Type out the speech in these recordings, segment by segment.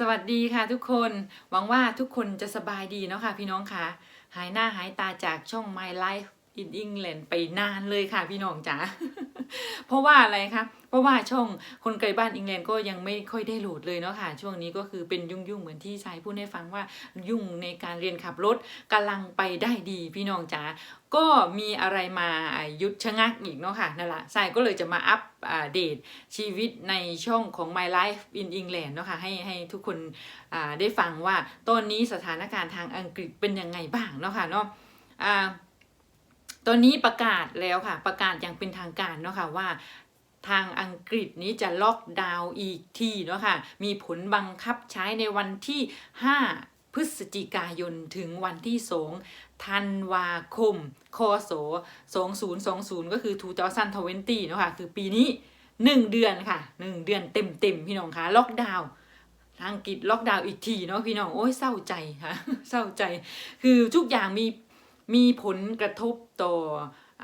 สวัสดีค่ะทุกคนหวังว่าทุกคนจะสบายดีเนาะค่ะพี่น้องค่ะ หายหน้าหายตาจากช่อง My Life in England ไปนานเลยค่ะพี่น้องจ๋า เพราะว่าอะไรคะเพราะว่าช่องคนไกลบ้านอังกฤษก็ยังไม่ค่อยได้โหลดเลยเนาะค่ะ ช่วงนี้ก็คือเป็นยุ่งๆเหมือนที่ชายพูดให้ฟังว่ายุ่งในการเรียนขับรถกำลังไปได้ดีพี่น้องจ๋าก็มีอะไรมายุดชะงักอีกเนาะค่ะนั่นแหละสายก็เลยจะมาอัปเดตชีวิตในช่องของ My Life in England เนาะค่ะให้ให้ทุกคนได้ฟังว่าตอนนี้สถานการณ์ทางอังกฤษเป็นยังไงบ้างเนาะค่ะเนาะ ตอนนี้ประกาศแล้วค่ะ ประกาศอย่างเป็นทางการเนาะค่ะว่าทางอังกฤษนี้จะล็อกดาวน์อีกทีเนาะค่ะ มีผลบังคับใช้ในวันที่ 5 พฤศจิกายนถึงวันที่ 2 ธันวาคม คศ 2020 ก็คือ 2020เนาะค่ะ คือปีนี้ 1 เดือนค่ะ 1 เดือนเต็มๆ พี่น้องคะล็อกดาวน์ทางอังกฤษล็อกดาวน์อีกทีเนาะพี่น้อง โอ้ยเศร้าใจค่ะ เศร้าใจ คือทุกอย่างมี มีผลกระทบต่อ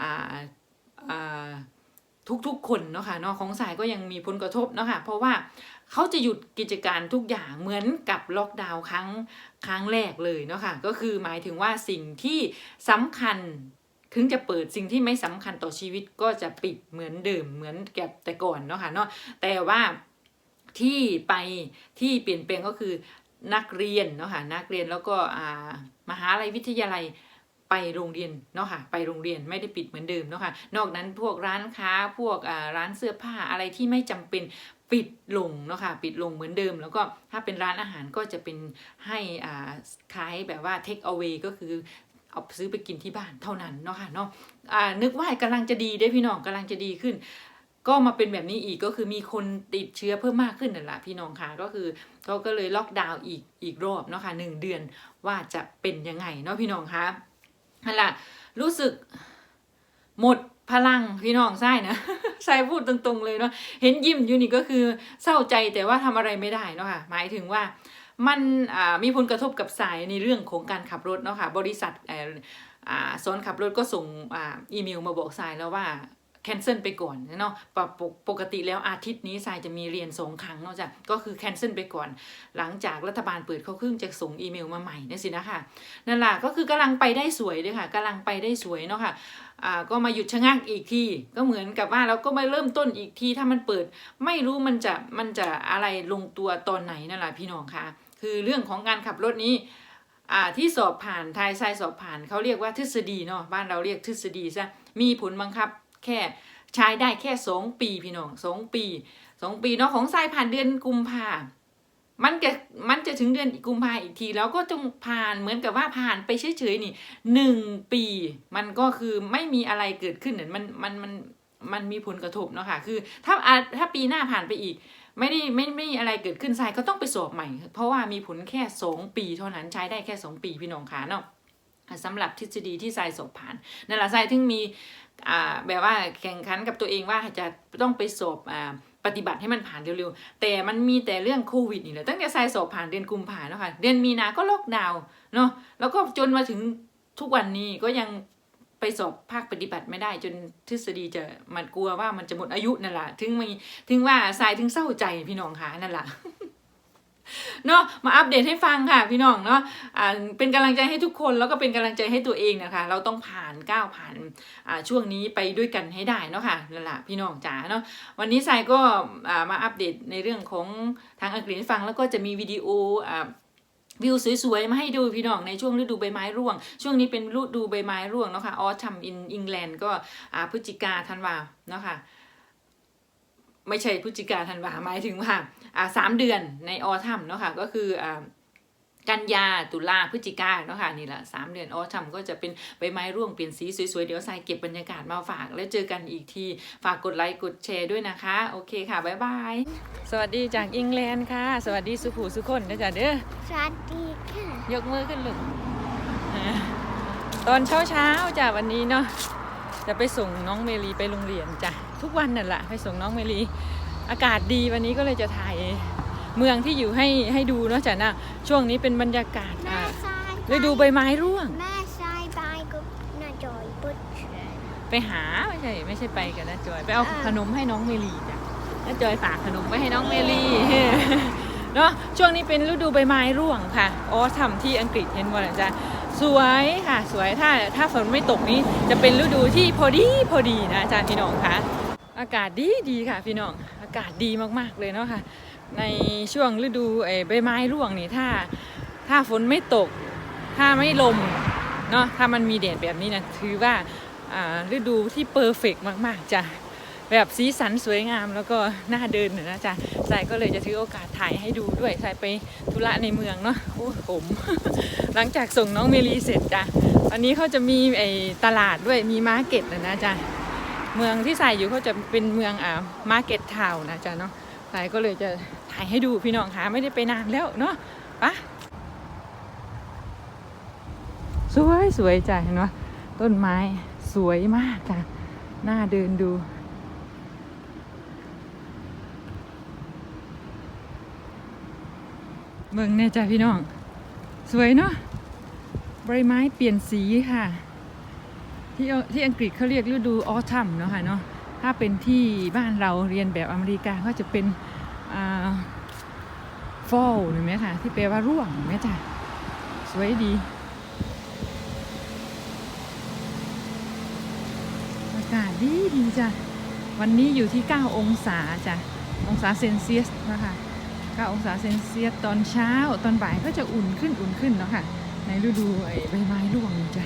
อ่าอ่าทุกๆ คนเนาะค่ะเนาะของสายก็ยังมีผลกระทบเนาะค่ะเพราะว่าเขาจะหยุดกิจการทุกอย่างเหมือนกับล็อกดาวน์ครั้งครั้งแรกเลยเนาะค่ะก็คือหมายถึงว่าสิ่งที่สำคัญถึงจะเปิดสิ่งที่ไม่สำคัญต่อชีวิตก็จะปิดเหมือนเดิมเหมือนกับแต่ก่อนเนาะค่ะเนาะแต่ว่าที่ไปที่เปลี่ยนแปลงก็คือนักเรียนเนาะค่ะนักเรียนแล้วก็มหาลัยวิทยาลัย ไปโรงเรียนเนาะค่ะไปโรงเรียนไม่ได้ปิดเหมือนเดิมเนาะค่ะนอกนั้นพวกร้านค้าพวกร้านเสื้อผ้าอะไรที่ไม่จำเป็นปิดลงเนาะค่ะปิดลงเหมือนเดิม แล้วก็ถ้าเป็นร้านอาหารก็จะเป็นให้อ่าขายแบบว่า take away ก็คือเอาซื้อไปกินที่บ้านเท่านั้นเนาะค่ะเนาะอ่านึกว่ากำลังจะดีได้พี่น้องกำลังจะดีขึ้น ก็มาเป็นแบบนี้อีกก็คือมีคนติดเชื้อเพิ่มมากขึ้นนั่นแหละพี่น้องค่ะก็คือเขาก็เลยล็อกดาวน์อีกอีกรอบเนาะค่ะหนึ่งเดือนว่าจะเป็นยังไงเนาะพี่น้องคะ นั่นแหละรู้สึกหมดพลังพี่น้องใช่นะใช่พูดตรงๆเลยเนาะเห็นยิ้มอยู่นี่ก็คือเศร้าใจแต่ว่าทำอะไรไม่ได้เนาะค่ะหมายถึงว่ามันมีผลกระทบกับสายในเรื่องของการขับรถเนาะค่ะบริษัทอ่ออ่าสอนขับรถก็ส่งอ่าอีเมลมาบอกสายแล้วว่า แคนเซิลไปก่อนเนาะปกปกปกติแล้วอาทิตย์นี้สายจะมีเรียนสองครั้งเนาะจ้ะก็คือแคนเซิลไปก่อน หลังจากรัฐบาลเปิดเขาครึ่งจะส่งอีเมลมาใหม่นี่สินะคะนั่นแหละก็คือกำลังไปได้สวยเลยค่ะกำลังไปได้สวยเนาะค่ะอ่าก็มาหยุดชะงักอีกทีก็เหมือนกับว่าเราก็มาเริ่มต้นอีกทีถ้ามันเปิด ไม่รู้มันจะมันจะอะไรลงตัวตอนไหนนั่นแหละพี่น้องคะคือเรื่องของการขับรถนี้ที่สอบผ่านทายทรายสอบผ่านเขาเรียกว่าทฤษฎีเนาะบ้านเราเรียกทฤษฎีซะมีผลบังคับ แค่ใช้ได้แค่สองปีพี่น้องสองปีสองปีเนาะของทรายผ่านเดือนกุมภามันจะมันจะถึงเดือนกุมภาอีกที แล้วก็จงผ่านเหมือนกับว่าผ่านไปเฉยๆนี่หนึ่งปี มันก็คือไม่มีอะไรเกิดขึ้นเนี่ยมันมันมันมันมีผลกระทบเนาะค่ะ คือ ถ้าอะถ้าปีหน้าผ่านไปอีก ไม่ได้ไม่ไม่มีอะไรเกิดขึ้นทรายก็ต้องไปสอบใหม่ เพราะว่ามีผลแค่สองปีเท่านั้นใช้ได้แค่สองปีพี่น้องขาเนาะสำหรับทฤษฎีที่ทรายสอบผ่านนั่นแหละทรายถึงมี แบบว่าแข่งขันกับตัวเองว่าจะต้องไปสอบปฏิบัติให้มันผ่านเร็วๆ แต่มันมีแต่เรื่องโควิดนี่แหละตั้งแต่สายสอบผ่านเดือนกุมภาแล้วค่ะเดือนมีนาก็ล็อกดาวน์เนาะแล้วก็จนมาถึงทุกวันนี้ก็ยังไปสอบภาคปฏิบัติไม่ได้ จนทฤษฎีจะมันกลัวว่ามันจะหมดอายุนั่นแหละถึงมีถึงว่าสายถึงเศร้าใจพี่น้องค่ะนั่นแหละ เนาะมาอัปเดตให้ฟังค่ะพี่น้องเนาะอ่าเป็นกำลังใจให้ทุกคนแล้วก็เป็นกำลังใจให้ตัวเองนะคะ เราต้องผ่านก้าวผ่านอ่าช่วงนี้ไปด้วยกันให้ได้เนาะค่ะนั่นแหละพี่น้องจ๋าเนาะวันนี้สายก็อ่ามาอัปเดตในเรื่องของทางอังกฤษให้ฟังแล้วก็จะมีวิดีโออ่าวิวสวยๆ มาให้ดูพี่น้องในช่วงฤดูใบไม้ร่วง ช่วงนี้เป็นฤดูใบไม้ร่วงเนาะค่ะออทัมอินอังกฤษก็พฤศจิกาธันวาเนาะค่ะ ไม่ใช่พฤศจิกาธันวาหมายถึงว่าอ่าสามเดือนในออทัมเนาะค่ะก็คืออ่ากันยาตุลาพฤศจิกาเนาะค่ะนี่แหละสามเดือนออทัมก็จะเป็นใบไม้ร่วงเปลี่ยนสีสวยๆ เดี๋ยวใส่เก็บบรรยากาศมาฝาก แล้วเจอกันอีกที ฝากกดไลค์กดแชร์ด้วยนะคะ โอเคค่ะ บ๊ายบาย สวัสดีจากอังกฤษค่ะ สวัสดีสุภูสุคนนะจ๊ะเด้อสวัสดีค่ะ ยกมือขึ้นลูกอ่าตอนเช้าเช้าๆจ้ะวันนี้เนาะ จะไปส่งน้องเมลีไปโรงเรียนจ้ะทุกวันนั่นแหละไปส่งน้องเมลี อากาศดีวันนี้ก็เลยจะถ่ายเมืองที่อยู่ให้ให้ดูเนาะจ้ะนะช่วงนี้เป็นบรรยากาศแม่อ่าทรายฤดูใบไม้ร่วง แม่ทรายไปกับน้าจอยปุ๊บไปหาไม่ใช่ไม่ใช่ไปกับน้าจอย ไปเอาอ่าขนมให้น้องเมลีจ้ะน้าจอยฝากขนมไว้ให้น้องเมลีเเนาะช่วงนี้เป็นฤดูใบไม้ร่วงค่ะอ๋อทำที่อังกฤษเห็นบ่ล่ะจ๊ะ สวยค่ะสวยถ้าถ้าฝนไม่ตกนี้จะเป็นฤดูที่พอดีพอดีนะอาจารย์พี่น้องคะอากาศดีดีค่ะพี่น้องอากาศดีมากๆเลยเนาะค่ะ ในช่วงฤดูใบไม้ร่วงนี่ถ้า ถ้าฝนไม่ตก ถ้าไม่ลมเนาะถ้ามันมีแดดแบบนี้นะถือว่าอ่าฤดูที่เพอร์เฟกมากๆจ้ะ แบบสีสันสวยงามแล้วก็น่าเดินนะจ๊ะสายก็เลยจะถือโอกาสถ่ายให้ดูด้วยสายไปธุระในเมืองเนาะโอ้ผม หลังจากส่งน้องเมลีเสร็จจ้ะวันนี้เขาจะมีไอ้ตลาดด้วยมีมาร์เก็ตนะนะจ๊ะเมืองที่สายอยู่เขาจะเป็นเมืองอ่ามาร์เก็ตทาวนะจ๊ะเนาะสายก็เลยจะถ่ายให้ดูพี่น้องคะไม่ได้ไปนานแล้วเนาะปะสวยสวยจ้ะเห็นไหมต้นไม้สวยมากจ้ะน่าเดินดู เบิ่งเนี่ยจ้ะพี่น้อง สวยเนาะใบไม้เปลี่ยนสีค่ะ ที่อาที่อังกฤษเขาเรียกฤดูออทัมเนาะค่ะเนาะถ้าเป็นที่บ้านเราเรียนแบบอเมริกาก็จะเป็นอ่า fall เห็นไหมคะที่แปลว่าร่วงเห็นไหมจ้ะสวยดีอากาศดีดีจ้ะวันนี้อยู่ที่ 9 องศาจ้ะองศาเซนเซียสนะคะ 9 องศาเซนเซียสตอนเช้า ตอนบ่ายก็จะอุ่นขึ้นอุ่นขึ้นเนาะค่ะ ในฤดูไอ้ใบไม้ร่วงจ้ะ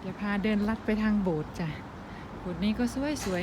เดี๋ยวพาเดินลัดไปทางโบสถ์จ้ะโบสถ์นี้ก็สวยสวย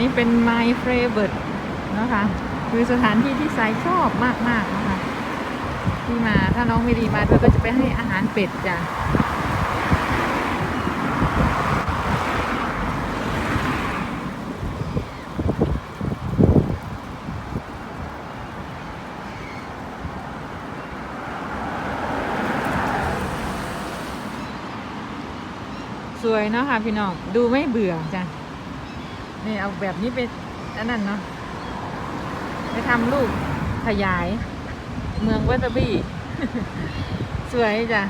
นี้เป็น My Favorite นะคะคือสถานที่ที่สายชอบมากๆนะคะที่มาถ้าน้องไม่ดีมาด้วยก็จะไปให้อาหารเป็ดจ้ะสวยเนาะค่ะพี่น้องดูไม่เบื่อจ้ะ นี่เอาแบบนี้ไปอันนั้นเนาะไปทำรูปขยาย เมืองวัตบี้ สวยจ้ะ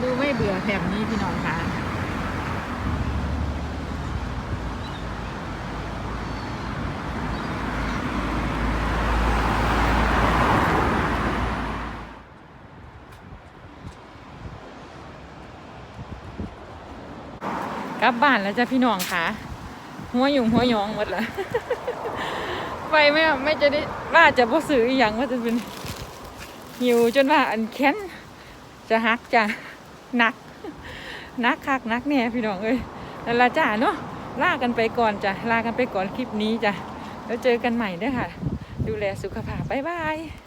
ดูไม่เบื่อแบบนี้พี่น้องค่ะกลับบ้านแล้วจ้ะพี่น้องค่ะ หัวหยุ่งหัวหยองหมดละไปไม่ไม่จะได้ว่าจะบ่ซื้ออหย่างว่าจะเป็นหิวจนว่าอันแค้นจะฮักจะหนักนักคักนักแน่พี่น้องเอ้ยนั่นละจ้าเนาะลากันไปก่อนจ้ะลากันไปก่อนคลิปนี้จ้ะแล้วเจอกันใหม่เด้อค่ะ ดูแลสุขภาพบ๊ายบาย